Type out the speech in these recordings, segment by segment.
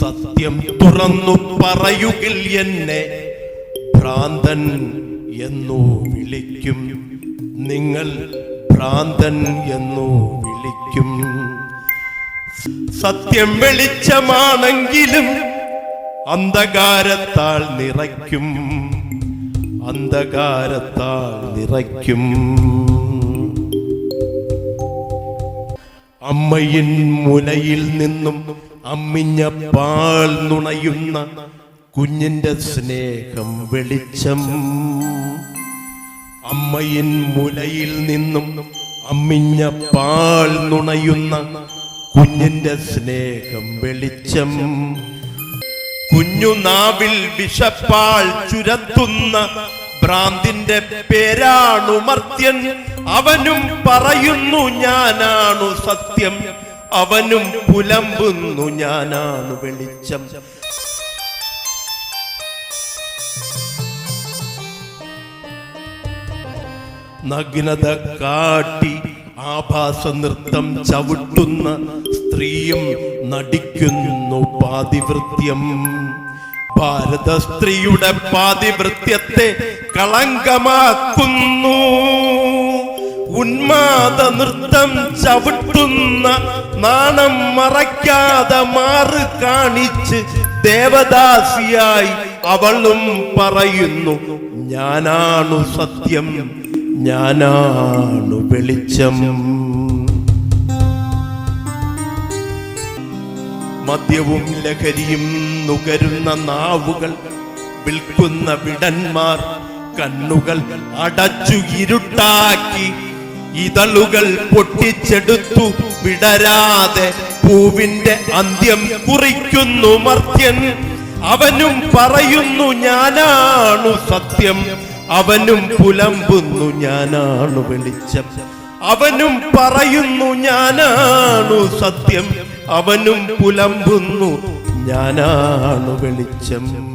സത്യം തുറന്നു പറയുകിൽ എന്നെ ഭ്രാന്തൻ എന്നു വിളിക്കും. നിങ്ങൾ ഭ്രാന്തൻ എന്നു വിളിക്കും. സത്യം വെളിച്ചമാണെങ്കിലും അന്ധകാരത്താൽ നിറയ്ക്കും. അന്ധകാരത്താൽ നിറയ്ക്കും. അമ്മയിൻ മുലയിൽ നിന്നും അമ്മിഞ്ഞ പാൽ നുണയുന്ന കുഞ്ഞിന്റെ സ്നേഹം വെളിച്ചം. അമ്മയിൻ മുലയിൽ നിന്നും അമ്മിഞ്ഞ പാൽ നുണയുന്ന കുഞ്ഞിന്റെ സ്നേഹം വെളിച്ചം. കുഞ്ഞുനാവിൽ വിഷപ്പാൽ ചുരത്തുന്ന ഭ്രാന്തിന്റെ പേരാണു മർത്യൻ അവനും പറയുന്നു ഞാനാണു സത്യം. അവനും പുലമ്പുന്നു ഞാനാണു വെളിച്ചം. നഗ്നത കാട്ടി ആഭാസ നൃത്തം ചവിട്ടുന്ന സ്ത്രീയും നടിക്കുന്നു പാതിവൃത്യം. ഭാരത സ്ത്രീയുടെ പാതിവൃത്യത്തെ കളങ്കമാക്കുന്നു. ഉന്മാദ നൃത്തം ചവിട്ടുന്ന നാണം മറയ്ക്കാതെ മാറ് കാണിച്ച് ദേവദാസിയായി അവളും പറയുന്നു ഞാനാണു സത്യം ഞാനാണു വെളിച്ചം. മദ്യവും ലഹരിയും നുകരുന്ന നാവുകൾ വിൽക്കുന്ന വിടന്മാർ കണ്ണുകൾ അടച്ചു ഇരുട്ടാക്കി ഇതളുകൾ പൊട്ടിച്ചെടുത്തു വിടരാതെ പൂവിന്റെ അന്ത്യം കുറിക്കുന്നു മർത്യൻ. അവനും പറയുന്നു ഞാനാണു സത്യം. അവനും പുലമ്പുന്നു ഞാനാണു വെളിച്ചം. അവനും പറയുന്നു ഞാനാണു സത്യം. അവനും പുലമ്പുന്നു ഞാനാണു വെളിച്ചം.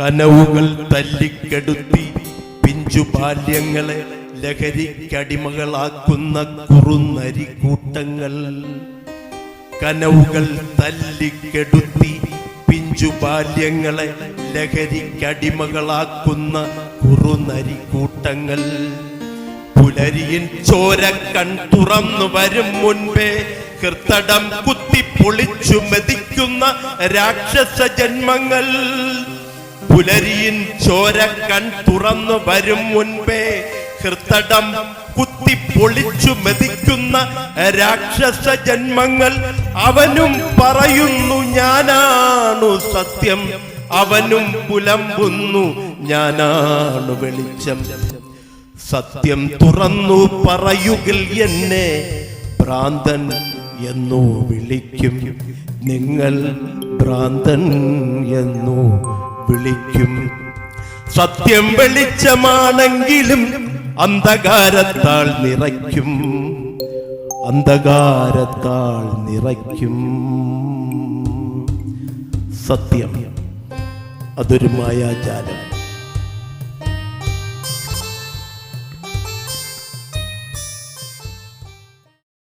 കനവുകൾ തല്ലിക്കെടുത്തി പിഞ്ചു ബാല്യങ്ങളെ ലഹരിക്കടിമകളാക്കുന്ന കുറുനരി കൂട്ടങ്ങൾ. കനവുകൾ തല്ലിക്കെടുത്തി പിഞ്ചു ബാല്യങ്ങളെ ലഹരിക്കടിമകളാക്കുന്ന കുറുനരി കൂട്ടങ്ങൾ. പുലരിയിൽ ചോര കൺ തുറന്നു വരും മുൻപേ ഹൃത്തടം കുത്തി പൊളിച്ചു മെതിക്കുന്ന രാക്ഷസ ജന്മങ്ങൾ. പുലരിയിൻ ചോരക്കൺ കൺ തുറന്നു വരും മുൻപേ ഹൃത്തടം കുത്തി പൊളിച്ചു മെതിക്കുന്ന രാക്ഷസ ജന്മങ്ങൾ അവനും പറയുന്നു ഞാനാണു സത്യം. അവനും പുലമ്പുന്നു ഞാനാണു വെളിച്ചം. സത്യം തുറന്നു പറയുകിൽ എന്നെ ഭ്രാന്തൻ എന്നു വിളിക്കും. നിങ്ങൾ ഭ്രാന്തൻ എന്നു വിളിക്കും. സത്യം വെളിച്ചമാണെങ്കിലും അന്ധകാരത്താൽ നിറയ്ക്കും. അന്ധകാരത്താൽ നിറയ്ക്കും. സത്യം. അതൊരു മായാജാലം.